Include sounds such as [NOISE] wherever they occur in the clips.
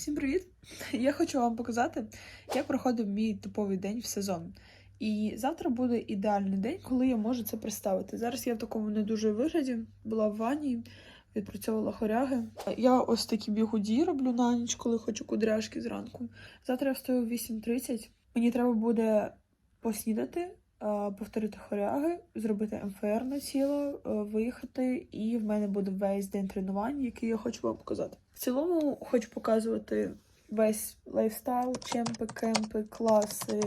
Всім привіт! [LAUGHS] Я хочу вам показати, як проходив мій типовий день в сезон. І завтра буде ідеальний день, коли я можу це представити. Зараз я в такому не дуже вигляді, була в ванні, відпрацьовувала хоряги. Я ось такі бігуді роблю на ніч, коли хочу кудряшки зранку. Завтра я встаю в 8.30. Мені треба буде поснідати, повторити хоряги, зробити МФР на тіло, е, виїхати, і в мене буде весь день тренувань, який я хочу вам показати. В цілому хочу показувати весь лайфстайл, чемпи, кемпи, класи,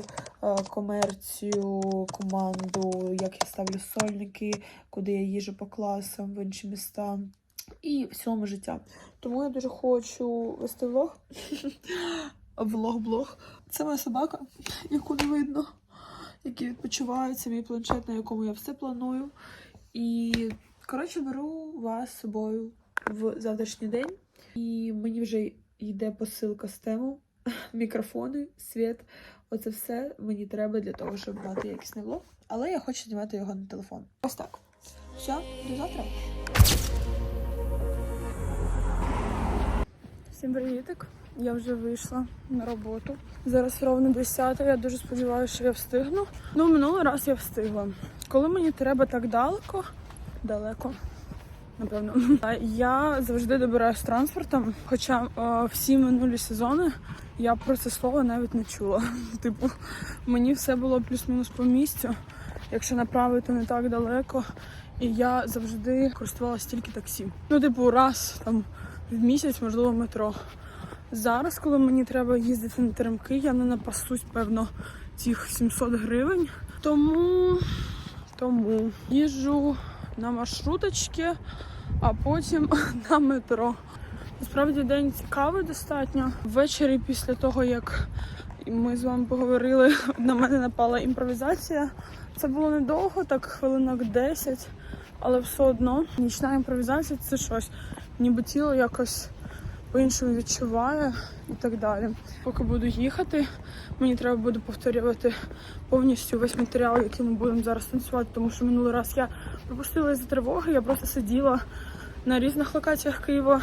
е, комерцію, команду, як я ставлю сольники, куди я їжу по класам в інші міста. І в цілому життя. Тому я дуже хочу вести влог. [LAUGHS] Влог-блог. Це моя собака, яку не видно, який відпочиває. Це мій планшет, на якому я все планую. І, коротше, беру вас з собою в завтрашній день. І мені вже йде посилка з тему. [LAUGHS] Мікрофони, світ. Оце все мені треба для того, щоб мати якісний влог. Але я хочу знімати його на телефон. Ось так. Все, до завтра. Всім привітик. Я вже вийшла на роботу. Зараз ровно 10. Я дуже сподіваюся, що я встигну. Ну, минулий раз я встигла. Коли мені треба так далеко, далеко. Напевно, я завжди добираюсь транспортом. Хоча е, всі минулі сезони я про це слово навіть не чула. [LAUGHS] Типу, мені все було плюс-мінус по місцю, якщо направити не так далеко. І я завжди користувалася тільки таксі. Ну, типу, раз там в місяць, можливо, метро. Зараз, коли мені треба їздити на теремки, я не напасусь, певно, цих 700 гривень. Тому, тому їжджу на маршруточки, а потім [LAUGHS] на метро. Насправді день цікавий достатньо. Ввечері, після того, як ми з вами поговорили, [LAUGHS] на мене напала імпровізація. Це було недовго, так хвилинок 10, але все одно нічна імпровізація це щось. Ніби тіло якось по-іншому відчуває і так далі. Поки буду їхати, мені треба буде повторювати повністю весь матеріал, який ми будемо зараз танцювати, тому що минулий раз я пропустила із-за тривоги, я просто сиділа на різних локаціях Києва.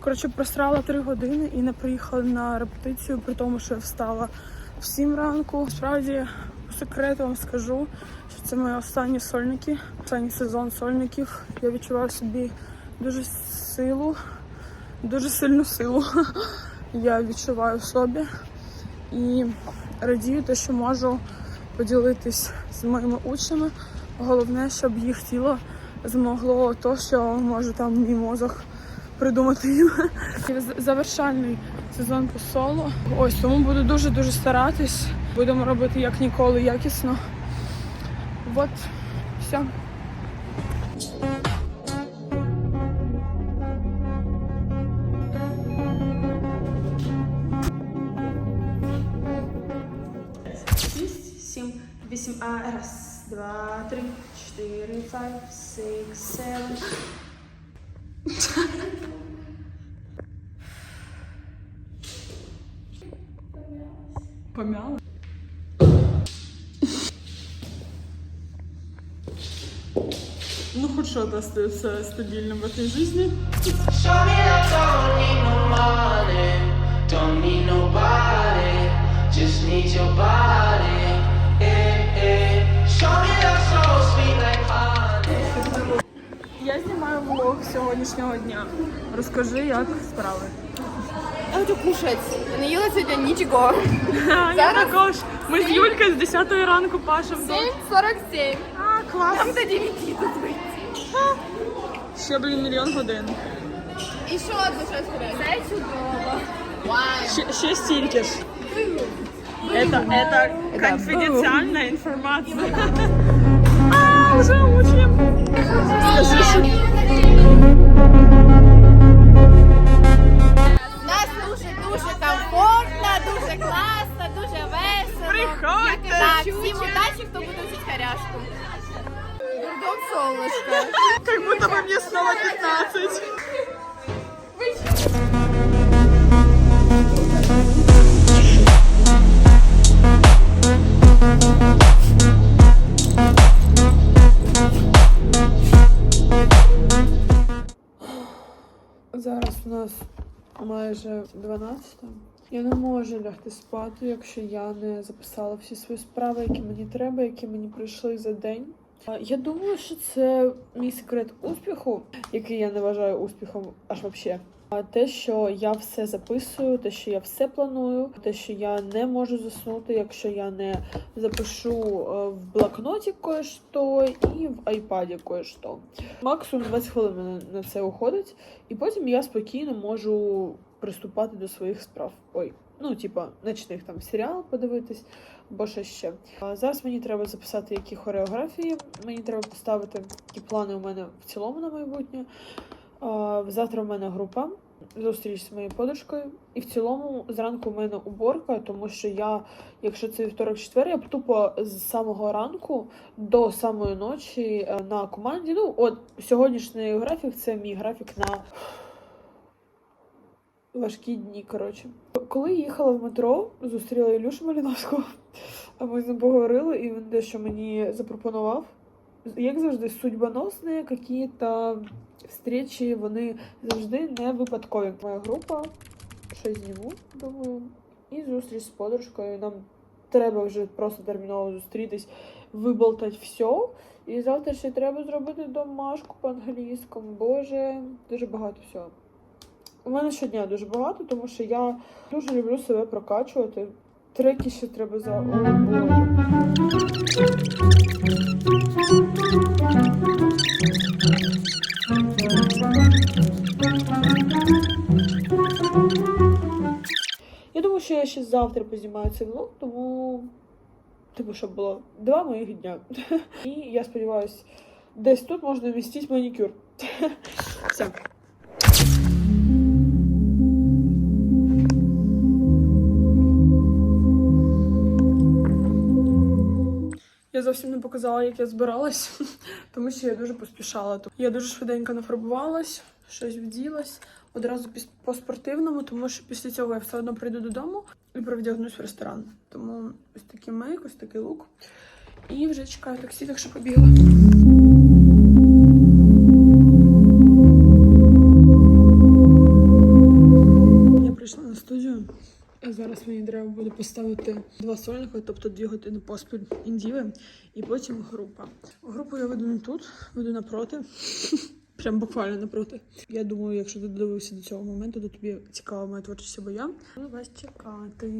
Коротше, просрала три години і не приїхала на репетицію, при тому, що я встала в 7 ранку. Справді, по секрету вам скажу, що це мої останні сольники, останній сезон сольників. Я відчуваю собі дуже силу, дуже сильну силу. [LAUGHS] Я відчуваю в собі і радію те, що можу поділитись з моїми учнями. Головне, щоб їх тіло змогло то, що може там мій мозок придумати [LAUGHS] їм. Завершальний сезон по соло. Ось тому буду дуже дуже старатись. Будемо робити як ніколи якісно. От, все. Два, три, чотири, five, six, seven. Помяла? Ну, хоть что-то остается стабильным в этой жизни. Don't need nobody, just need your body. Я знімаю влог сьогоднішнього дня. Розкажи, як справи. Я хочу кушать. [LAUGHS] Я не ела сегодня ничего. Я також. Ми з Юлькою з 10 ранку пашемо. 7.47. А, клас. Там до 9 тут. Ще, блін, мільйон годин. Еще одну сейчас гулять. Це чудово. Вау. Ще, ще стільки ж. Это, это конфиденциальная информация. [LAUGHS] А, уже учим. Майже 12. Я не можу лягти спати, якщо я не записала всі свої справи, які мені треба, які мені прийшли за день. Я думаю, що це мій секрет успіху, який я не вважаю успіхом аж взагалі. Те, що я все записую, те, що я все планую, те, що я не можу заснути, якщо я не запишу е, в блокноті кое-що і в айпаді кое-що. Максимум 20 хвилин на це уходить, і потім я спокійно можу приступати до своїх справ. Ой, ну типа ночних там серіал подивитись, або що ще. Зараз мені треба записати, які хореографії. Мені треба поставити, які плани у мене в цілому на майбутнє. Завтра в мене група. Зустріч з моєю подружкою. І в цілому зранку в мене уборка, тому що я, якщо це вівторок четвер, я тупо з самого ранку до самої ночі е, на команді. Ну, от сьогоднішній графік це мій графік на важкі дні. Коротше, коли їхала в метро, зустріла Ілюшу Маліновського, а ми з ним поговорили, і він дещо мені запропонував. Як завжди, судьбоносні якісь встречі, вони завжди не випадкові. Моя група, щось зніму, думаю, і зустріч з подружкою. Нам треба вже просто терміново зустрітись, виболтати все. І завтра ще треба зробити домашку по-англійському. Боже, дуже багато всього. У мене щодня дуже багато, тому що я дуже люблю себе прокачувати. Треки ще треба за. Завтра познімаю цей влог, тому тому щоб було два моїх дня. І я сподіваюся, десь тут можна вмістити манікюр. Все. Я зовсім не показала, як я збиралась, [LAUGHS] тому що я дуже поспішала. Я дуже швиденько нафарбувалась, щось вділась, одразу піс- по-спортивному, тому що після цього я все одно прийду додому і провдягнусь в ресторан. Тому ось такий мейк, ось такий лук. І вже чекаю таксі, так що побігла. Я прийшла на студію. А зараз мені треба буде поставити два сольника, тобто дві години поспіль індіви, і потім група. Групу я веду не тут, веду напроти. Прям буквально напроти. Я думаю, якщо ти додивився до цього моменту, то тобі цікава моя творчість або я. Буду вас чекати.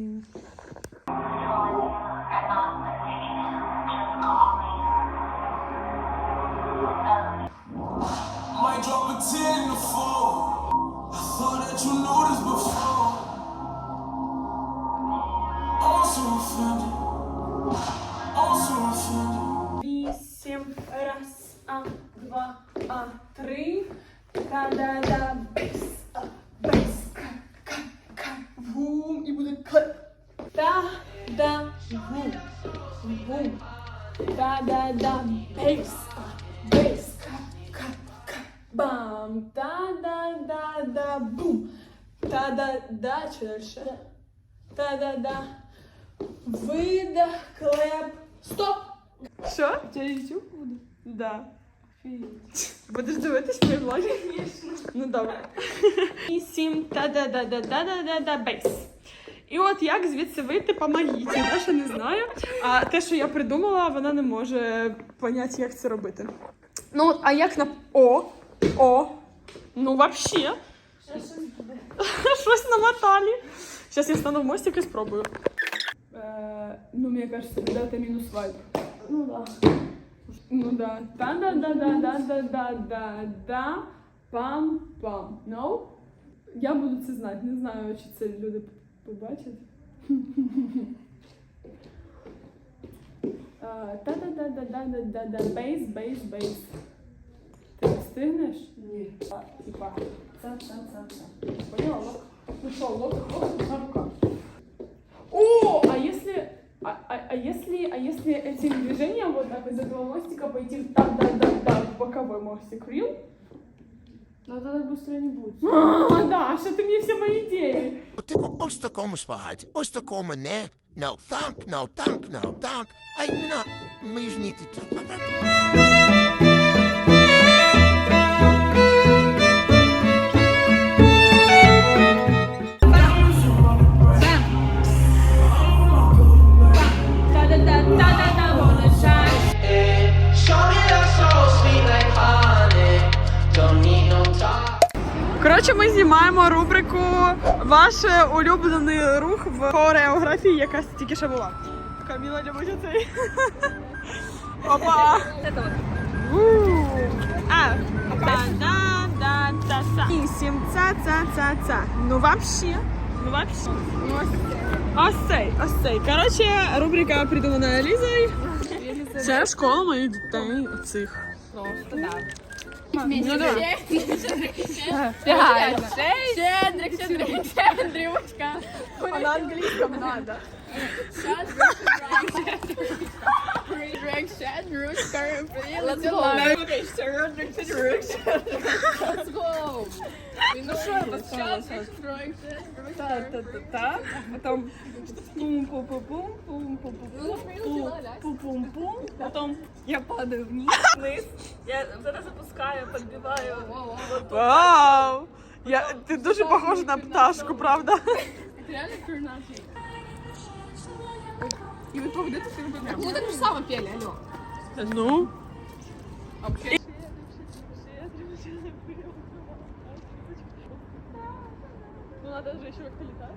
Та-да-да, бейс, а, бейс, ка, ка, ка, бам. Та-да-да-да, бум. Та-да-да, дальше? Та-да-да. Видох, клеп. Стоп! Що? У тебе YouTube буде? Да. Будеш дивитись мої влоги? Ну добре. І сім та-да-да-да-да-да-да бейс. І от як звідси вийти, помогіть. Даша не знає. А те, що я придумала, вона не може поняти, як це робити. Ну, а як на. О! О! Ну, вообще. Щось намотали. Зараз я стану в мостик і спробую. ну, мне кажется, это минус вайп. Ну да. Ну да. Та-да-да-да-да-да-да-да. Пам-пам. No? Я буду це знати. Не знаю, чи це люди побачать. [LAUGHS] А, Та-да-да-да-да-да-да. Бейс, бейс, бейс. Ти не встигнеш? Ні. Типа. Ца-ца-ца-ца. Поняла? Лок. Ну що, лок, лок, на руках. О, а если, а, а, а если, а если этим движением вот так из этого мостика пойти в так, да, да, да, в боковой мостик, real? Но тогда быстро не будет. [GASPS] А, да, ты мне все мои идеи. Типу, ось такому спать, ось такому не. No, thank, no, thank, no, thank. I'm not. ми ж не тут. Ваш е, улюблений рух в хореографії, яка тільки що була. Каміла любить оцей. Опа! А. Вісім, ца-ца-ца-ца. Ну вообще, ну вообще. Ось цей, ось цей. Коротше, рубрика придумана Лізою. Це школа моїх дітей оцих. Ну, да. Щедрик, щедрик, щедрівочка. А на англійському що я. Потом я падаю вниз. вниз. Я зараз запускаю, підбиваю. Вау! Я, ти дуже похожа на пташку, правда? Реально. І поведете себе програму. Ну так же само пели, алло. Ну. Вообще Ну, надо же еще как-то летать.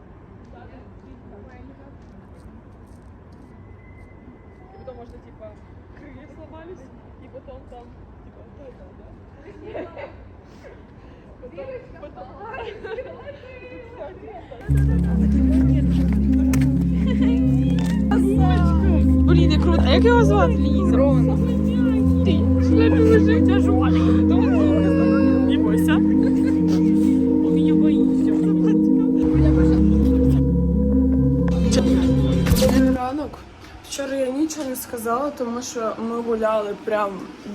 И потом можно, типа, крылья сломались, и потом там, типа, да, да, да. Потом, потом... Блін, як круто. А як його звати? Ліза? Рона. Ти, ти лежить, а жуалик. Не бойся. Ранок. Вчора я нічого не сказала, тому що ми гуляли прям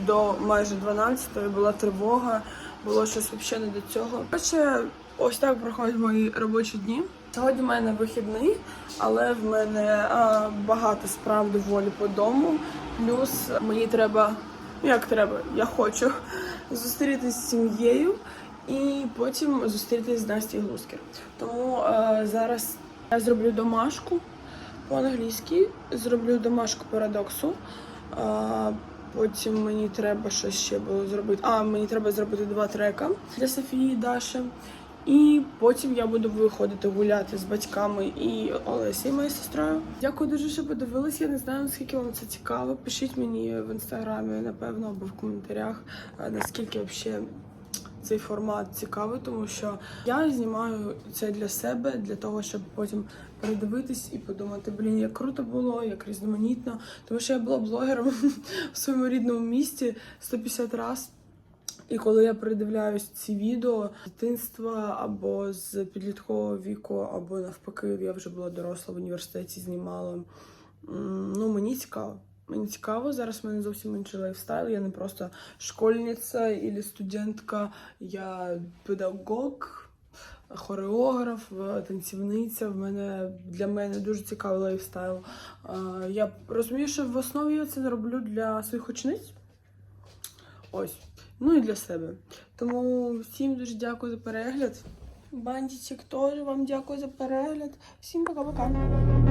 до майже 12-ї, була тривога, було щось взагалі не до цього. Коротше, ось так проходять мої робочі дні. Сьогодні в мене вихідний, але в мене а, багато справ доволі по дому. Плюс мені треба, ну, як треба, я хочу [LAUGHS] зустрітися з сім'єю і потім зустрітися з Настю Глускер. Тому е, зараз я зроблю домашку по-англійськи, зроблю домашку парадоксу. А, потім мені треба щось ще було зробити. А, мені треба зробити два трека для Софії і Даші. І потім я буду виходити гуляти з батьками і Олесі, моєю сестрою. Дякую дуже, що подивились. Я не знаю, наскільки вам це цікаво. Пишіть мені в інстаграмі, напевно, або в коментарях, е, наскільки взагалі цей формат цікавий, тому що я знімаю це для себе, для того, щоб потім передивитись і подумати, блін, як круто було, як різноманітно. Тому що я була блогером [LAUGHS] в своєму рідному місті 150 разів. І коли я передивляюсь ці відео з дитинства або з підліткового віку, або навпаки, я вже була доросла в університеті, знімала. Ну, мені цікаво. Мені цікаво, зараз в мене зовсім інший лайфстайл. Я не просто школьниця і студентка, я педагог, хореограф, танцівниця. В мене для мене дуже цікавий лайфстайл. Я розумію, що в основі я це роблю для своїх учениць. Ось. Ну і для себе. Тому всім дуже дякую за перегляд. Бандічик теж вам дякую за перегляд. Всім пока-пока.